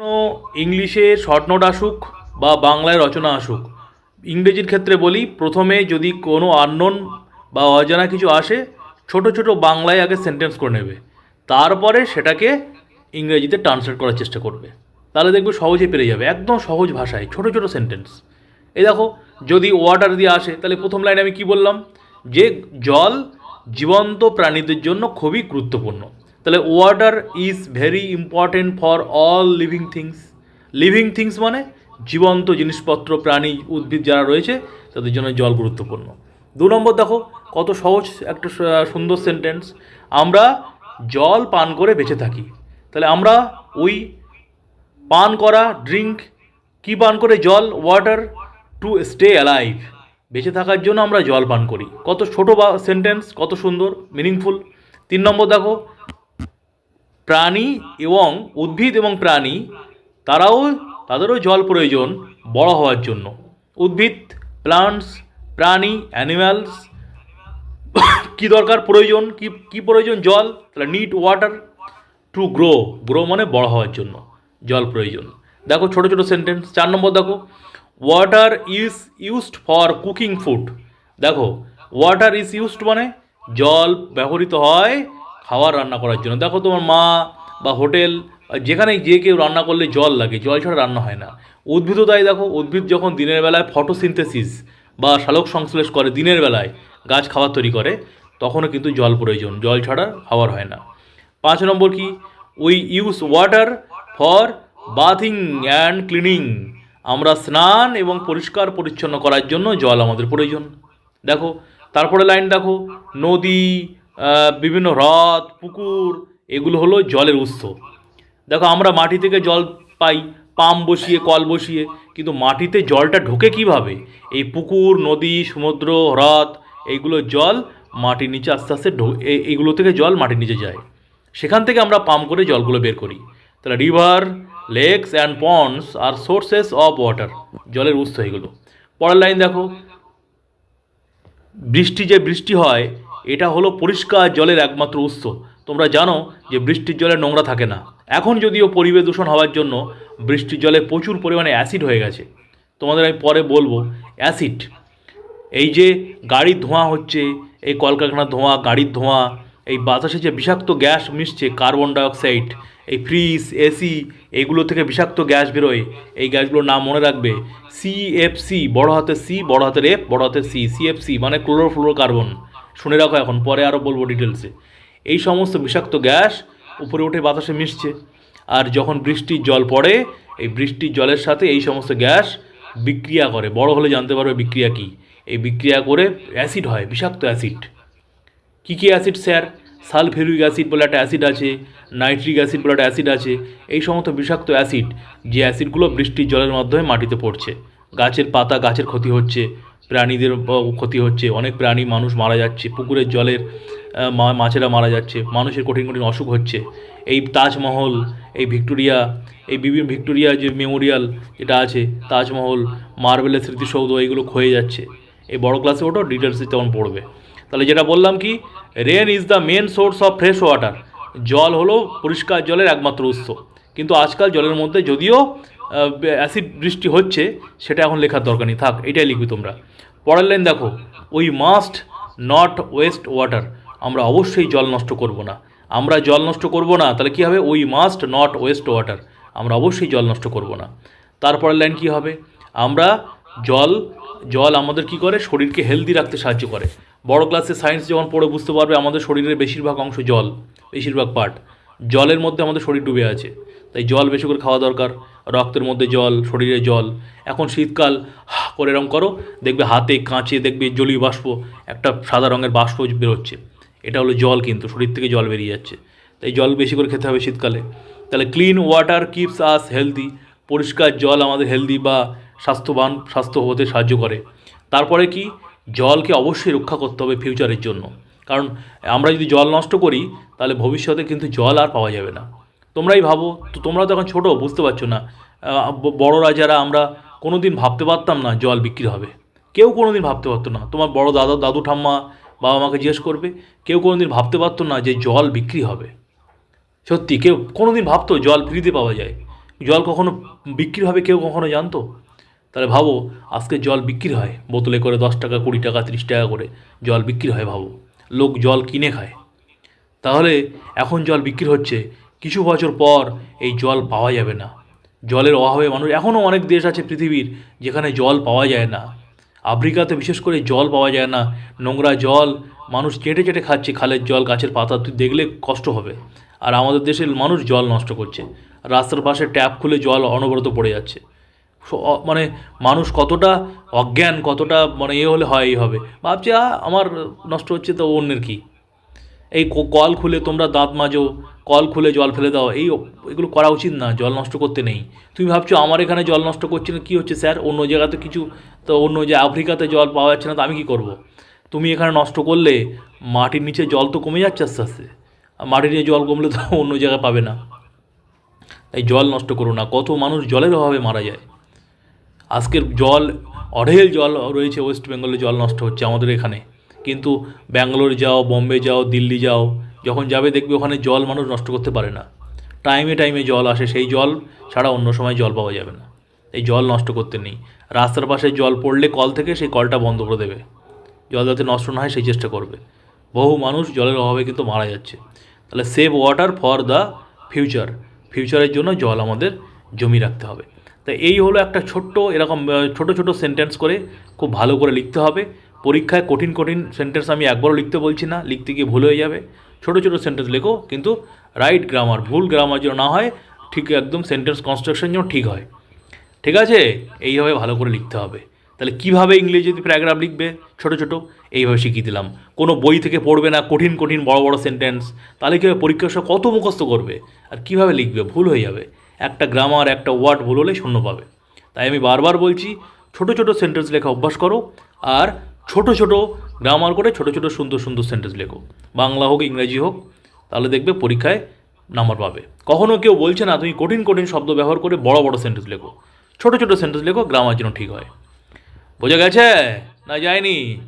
কোনো ইংলিশে short note আসুক বা বাংলায় রচনা আসুক। ইংরেজির ক্ষেত্রে বলি, প্রথমে যদি কোনো আননোন বা অজানা কিছু আসে, ছোট ছোট বাংলায় আগে সেন্টেন্স করে নেবে। তারপরে সেটাকে ইংরেজিতে ট্রান্সলেট করার চেষ্টা করবে। তাহলে দেখবে সহজে পেরে যাবে, একদম সহজ ভাষায়, ছোট ছোট সেন্টেন্স এই দেখো, যদি ওয়াটার দিয়ে আসে, তাহলে প্রথম লাইনে আমি কি বললাম? যে জল জীবন্ত প্রাণীদের জন্য খুবই গুরুত্বপূর্ণ। তাহলে water is very important for all living things living things মানে জীবন্ত জিনিসপত্র, প্রাণী, উদ্ভিদ যারা রয়েছে, তাদের জন্য জল গুরুত্বপূর্ণ। দু নম্বর দেখো, কত সহজ একটা সুন্দর সেন্টেন্স আমরা জল পান করে বেঁচে থাকি। তাহলে আমরা ওই পান করা ড্রিঙ্ক কি পান করে? জল ওয়াটার টু স্টে অ্যালাইভ বেঁচে থাকার জন্য আমরা জল পান করি। কত ছোটো বা সেন্টেন্স কত সুন্দর মিনিংফুল তিন নম্বর দেখো প্রাণী এবং উদ্ভিদ এবং প্রাণী, তারাও তাদেরও জল প্রয়োজন বড় হওয়ার জন্য। উদ্ভিদ প্লান্টস প্রাণী অ্যানিম্যালস কি দরকার, প্রয়োজন, কি কি প্রয়োজন জল? তাহলে need water to grow grow মানে বড় হওয়ার জন্য, জল প্রয়োজন। দেখো ছোট ছোট সেন্টেন্স চার নম্বর দেখো। Water is used for cooking food দেখো ওয়াটার ইজ ইউজড মানে জল ব্যবহৃত হয় খাবার রান্না করার জন্য। দেখো তোমার মা বা হোটেল বা যেখানে যে কেউ রান্না করলে জল লাগে, জল ছাড়া রান্না হয় না। উদ্ভিদও তাই দেখো, উদ্ভিদ যখন দিনের বেলায় ফটোসিনথেসিস বা শালক সংশ্লেষ করে দিনের বেলায়, গাছ খাবার তৈরি করে, তখনও কিন্তু জল প্রয়োজন, জল ছাড়া খাবার হয় না। পাঁচ নম্বর কি? We use water for bathing and cleaning আমরা স্নান এবং পরিষ্কার পরিচ্ছন্ন করার জন্য জল আমাদের প্রয়োজন। দেখো, তারপরে লাইন দেখো, নদী বিভিন্ন হ্রদ, পুকুর, এগুলো হলো জলের উৎস। দেখো, আমরা মাটি থেকে জল পাই পাম্প বসিয়ে, কল বসিয়ে, কিন্তু মাটিতে জলটা ঢোকে কীভাবে? এই পুকুর, নদী, সমুদ্র, হ্রদ, এইগুলো জল মাটির নিচে আস্তে আস্তে এইগুলো থেকে জল মাটির নিচে যায়। সেখান থেকে আমরা পাম্প করে জলগুলো বের করি। তাহলে রিভার লেকস অ্যান্ড পন্ডস আর সোর্সেস অফ ওয়াটার জলের উৎস এগুলো। পরের লাইন দেখো, বৃষ্টি যে বৃষ্টি হয় এটা হলো পরিষ্কার জলের একমাত্র উৎস। তোমরা জানো যে বৃষ্টির জলে নোংরা থাকে না। এখন যদিও পরিবেশ দূষণ হওয়ার জন্য বৃষ্টির জলে প্রচুর পরিমাণে অ্যাসিড হয়ে গেছে। তোমাদের আমি পরে বলব, অ্যাসিড। এই যে গাড়ির ধোঁয়া হচ্ছে, এই কলকারখানার ধোঁয়া, গাড়ির ধোঁয়া, এই বাতাসে যে বিষাক্ত গ্যাস মিশছে, কার্বন ডাইঅক্সাইড, এই ফ্রিজ, এসি এইগুলো থেকে বিষাক্ত গ্যাস বেরোয়। এই গ্যাসগুলোর নাম মনে রাখবে সিএফসি বড় হাতের সি, বড় হাতের এফ, বড় হাতের সি সিএফসি মানে ক্লোরোফ্লোরোকার্বন। শুনে রাখো এখন, পরে আরও বলব ডিটেলসে এই সমস্ত বিষাক্ত গ্যাস উপরে উঠে বাতাসে মিশছে। আর যখন বৃষ্টির জল পড়ে, এই বৃষ্টির জলের সাথে এই সমস্ত গ্যাস বিক্রিয়া করে। বড় হলে জানতে পারবে বিক্রিয়া কী। এই বিক্রিয়া করে অ্যাসিড হয়, বিষাক্ত অ্যাসিড কী কী অ্যাসিড স্যার? সালফেরিক অ্যাসিড বলে একটা অ্যাসিড আছে নাইট্রিক অ্যাসিড বলে একটা অ্যাসিড আছে। এই সমস্ত বিষাক্ত অ্যাসিড যে অ্যাসিডগুলো বৃষ্টির জলের মাধ্যমে মাটিতে পড়ছে। গাছের পাতা গাছের ক্ষতি হচ্ছে। প্রাণীদের ক্ষতি হচ্ছে, অনেক প্রাণী মানুষ মারা যাচ্ছে, পুকুরের জলের মাছেরা মারা যাচ্ছে, মানুষের কঠিন কঠিন অসুখ হচ্ছে। এই তাজমহল, এই ভিক্টোরিয়া, এই বিভিন্ন ভিক্টোরিয়া যে মেমোরিয়াল যেটা আছে, তাজমহল, মার্বেলের স্মৃতিসৌধ, এইগুলো ক্ষয়ে যাচ্ছে। এই বড় ক্লাসে ওটা ডিটেলসে তখন পড়বে। তাহলে যেটা বললাম কি rain is the main source of fresh water জল হলো পরিষ্কার জলের একমাত্র উৎস। কিন্তু আজকাল জলের মধ্যে যদিও অ্যাসিড বৃষ্টি হচ্ছে, সেটা এখন লেখার দরকার নেই। থাক, এটাই লিখবি তোমরা। পরের লাইন দেখো। We must not waste water আমরা অবশ্যই জল নষ্ট করব না। আমরা জল নষ্ট করব না, তাহলে কী হবে? We must not waste water আমরা অবশ্যই জল নষ্ট করব না। তারপরের লাইন কী হবে? আমরা জল জল আমাদের কি করে? শরীরকে হেলদি রাখতে সাহায্য করে। বড় ক্লাসে সায়েন্স যখন পড়ে বুঝতে পারবে, আমাদের শরীরের বেশিরভাগ অংশ জল, বেশিরভাগ পার্ট জলের মধ্যে আমাদের শরীর ডুবে আছে। তাই জল বেশি করে খাওয়া দরকার। রক্তের মধ্যে জল, শরীরে জল। এখন শীতকাল করে এরম করো, দেখবে হাতে কাঁচে দেখবে জলীয় বাষ্প, একটা সাদা রঙের বাষ্প বেরোচ্ছে। এটা হলো জল কিন্তু, শরীর থেকে জল বেরিয়ে যাচ্ছে। তাই জল বেশি করে খেতে হবে শীতকালে। তাহলে clean water keeps us healthy পরিষ্কার জল আমাদের হেলদি বা স্বাস্থ্যবান, স্বাস্থ্য হতে সাহায্য করে। তারপরে কি? জলকে অবশ্যই রক্ষা করতে হবে ফিউচারের জন্য। কারণ আমরা যদি জল নষ্ট করি, তাহলে ভবিষ্যতে কিন্তু জল আর পাওয়া যাবে না। তোমরাই ভাবো, তো তোমরা তো এখন ছোটো, বুঝতে পারছ না। বড়রা যারা, আমরা কোনো দিন ভাবতে পারতাম না জল বিক্রি হবে। কেউ কোনো দিন ভাবতে পারতো না। তোমার বড় দাদা, দাদু ঠাম্মা বাবা মাকে জিজ্ঞেস করবে, কেউ কোনো দিন ভাবতে পারতো না যে জল বিক্রি হবে। সত্যি, কেউ কোনো দিন ভাবতো জল ফ্রিতে পাওয়া যায়। জল কখনো বিক্রি হবে কেউ কখনো জানতো? তাহলে ভাবো, আজকে জল বিক্রি হয়, বোতলে করে দশ টাকা, কুড়ি টাকা, তিরিশ টাকা করে জল বিক্রি হয় ভাবো। লোক জল কিনে খায়। তাহলে এখন জল বিক্রি হচ্ছে কিছু বছর পর এই জল পাওয়া যাবে না। জলের অভাবে মানুষ, এখনও অনেক দেশ আছে পৃথিবীর যেখানে জল পাওয়া যায় না। আফ্রিকাতে বিশেষ করে জল পাওয়া যায় না। নোংরা জল, মানুষ চেটে চেটে খাচ্ছে খালের জল, গাছের পাতা, তুই দেখলে কষ্ট হবে। আর আমাদের দেশের মানুষ জল নষ্ট করছে। রাস্তার পাশে ট্যাপ খুলে জল অনবরত পড়ে যাচ্ছে। মানে মানুষ কতটা অজ্ঞান, কতটা মানে এ হলে হয় এই হবে। ভাবছে আমার নষ্ট হচ্ছে তো অন্যের কী? এই কল খুলে তোমরা দাঁত মাজো, কল খুলে জল ফেলে দাও, এই এগুলো করা উচিত না, জল নষ্ট করতে নেই। তুমি ভাবছ আমার এখানে জল নষ্ট করছে না, কী হচ্ছে স্যার? অন্য জায়গাতে কিছু, তো অন্য যে আফ্রিকাতে জল পাওয়া যাচ্ছে না, তো আমি কী করব। তুমি এখানে নষ্ট করলে মাটির নিচে জল তো কমে যাচ্ছে আস্তে আস্তে। আর মাটির নিচে জল কমলে তো অন্য জায়গায় পাবে না। এই জল নষ্ট করো না, কত মানুষ জলের অভাবে মারা যায়। আজকের জল, অঢেল জল রয়েছে ওয়েস্ট বেঙ্গলে, জল নষ্ট হচ্ছে আমাদের এখানে। কিন্তু ব্যাঙ্গালোর যাও, বম্বে যাও, দিল্লি যাও, যখন যাবে দেখবে ওখানে জল মানুষ নষ্ট করতে পারে না। টাইমে টাইমে জল আসে, সেই জল ছাড়া অন্য সময় জল পাওয়া যাবে না। এই জল নষ্ট করতে নেই। রাস্তার পাশে জল পড়লে কল থেকে সেই কলটা বন্ধ করে দেবে। জল যাতে নষ্ট না হয়, সেই চেষ্টা করবে। বহু মানুষ জলের অভাবে কিন্তু মারা যাচ্ছে। তাহলে save water for the future ফিউচারের জন্য জল আমাদের জমি রাখতে হবে। তা এই হলো একটা ছোট্ট এরকম ছোট ছোট সেন্টেন্স করে খুব ভালো করে লিখতে হবে। পরীক্ষায় কঠিন কঠিন সেন্টেন্স আমি একবারও লিখতে বলছি না, লিখতে গিয়ে ভুল হয়ে যাবে। ছোটো ছোটো সেন্টেন্স লেখো, কিন্তু রাইট গ্রামার ভুল গ্রামার যেন না হয়, ঠিক একদম সেন্টেন্স কনস্ট্রাকশন যেন ঠিক হয়। ঠিক আছে? এইভাবে ভালো করে লিখতে হবে। তাহলে কীভাবে ইংরেজিতে প্যারাগ্রাফ লিখবে? ছোট ছোট, এইভাবে শিখিয়ে দিলাম। কোনো বই থেকে পড়বে না, কঠিন কঠিন, বড় বড় সেন্টেন্স তাহলে কীভাবে পরীক্ষার সময় কত মুখস্থ করবে? আর কীভাবে লিখবে? ভুল হয়ে যাবে। একটা গ্রামার একটা ওয়ার্ড ভুল হলে শূন্য পাবে। তাই আমি বারবার বলছি, ছোট ছোট সেন্টেন্স লেখা অভ্যাস করো। আর ছোট ছোট গ্রামার করে ছোট ছোট সুন্দর সুন্দর সেন্টেন্স লেখো। বাংলা হোক, ইংরেজি হোক, তাহলে দেখবে পরীক্ষায় নাম্বার পাবে। কখনও কেউ বলছে না, তুমি কঠিন কঠিন শব্দ ব্যবহার করে বড় বড় সেন্টেন্স লেখো। ছোট ছোট সেন্টেন্স লেখো গ্রামার যেন ঠিক হয়। বোঝা গেছে? না যায়নি?